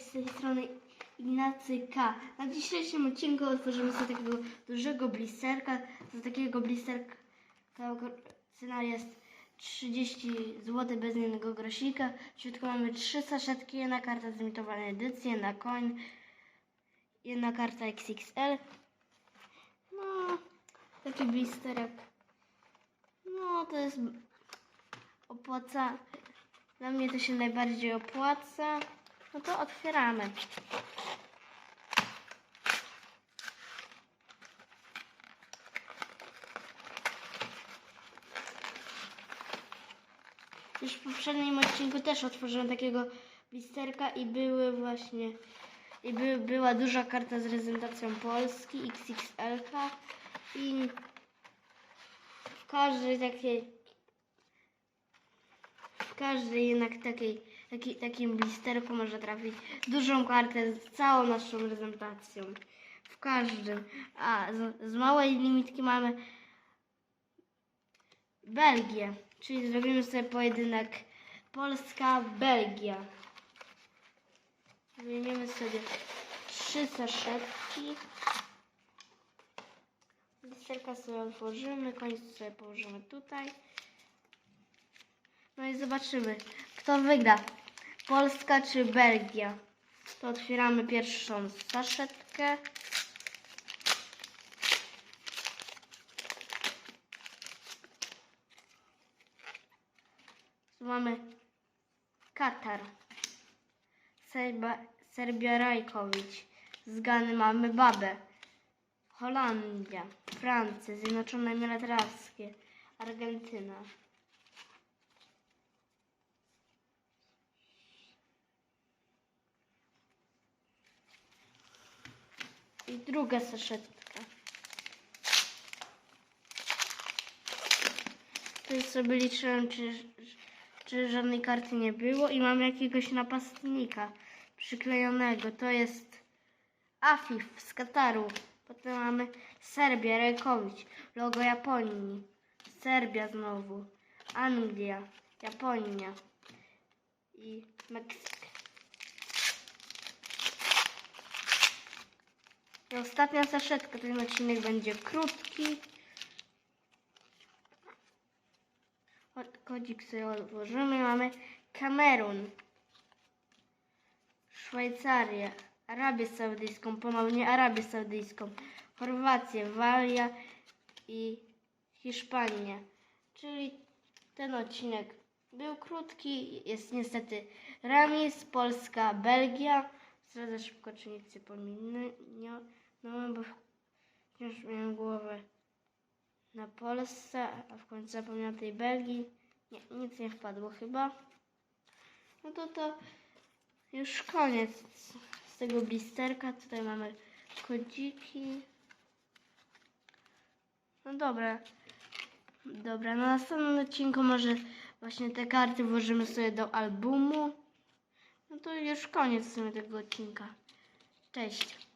z tej strony Ignacy K. Na dzisiejszym odcinku otworzymy sobie takiego dużego blisterka. Za takiego blisterka cena jest 30 zł bez jednego grosika. W środku mamy trzy saszetki, jedna karta z limitowanej edycji, jedna coin, jedna karta XXL. No, taki blisterek. No, to jest opłaca. Dla mnie to się najbardziej opłaca. No to otwieramy. Już w poprzednim odcinku też otworzyłem takiego blisterka i były właśnie i by, była duża karta z reprezentacją Polski XXL i w każdej takiej w każdej jednak takiej, taki, takim blisterku może trafić dużą kartę z całą naszą reprezentacją. W każdym. A z, z małej limitki mamy Belgię. Czyli zrobimy sobie pojedynek Polska-Belgia. Wyjmiemy sobie trzy saszetki. Blisterka sobie otworzymy, koniec sobie położymy tutaj. No i zobaczymy, kto wygra. Polska czy Belgia. To otwieramy pierwszą saszetkę. Tu mamy Katar. Serba, Serbia Rajkowicz. Z Gany mamy Babę. Holandia, Francja, Zjednoczone Emiratty Arabskie, Argentyna. I druga saszetka. Tu sobie liczyłem, czy, czy żadnej karty nie było i mam jakiegoś napastnika przyklejonego. To jest Afif z Kataru. Potem mamy Serbia, Rejkowicz, logo Japonii. Serbia znowu. Anglia, Japonia i Meksyk. I ostatnia saszetka, ten odcinek będzie krótki. Od- Kodzik sobie odłożymy. Mamy Kamerun, Szwajcarię, Arabię Saudyjską, ponownie Arabię Saudyjską, Chorwację, Walia i Hiszpanię. Czyli ten odcinek był krótki. Jest niestety remis, Polska, Belgia. Zdradzę szybko, czy nic. No, bo wciąż miałem głowę na Polsce, a w końcu zapomniałam tej Belgii. Nie, nic nie wpadło chyba. No to to już koniec z tego blisterka. Tutaj mamy kodziki. No dobra. Dobra, na następnym odcinku może właśnie te karty włożymy sobie do albumu. No to już koniec w sumie tego odcinka. Cześć.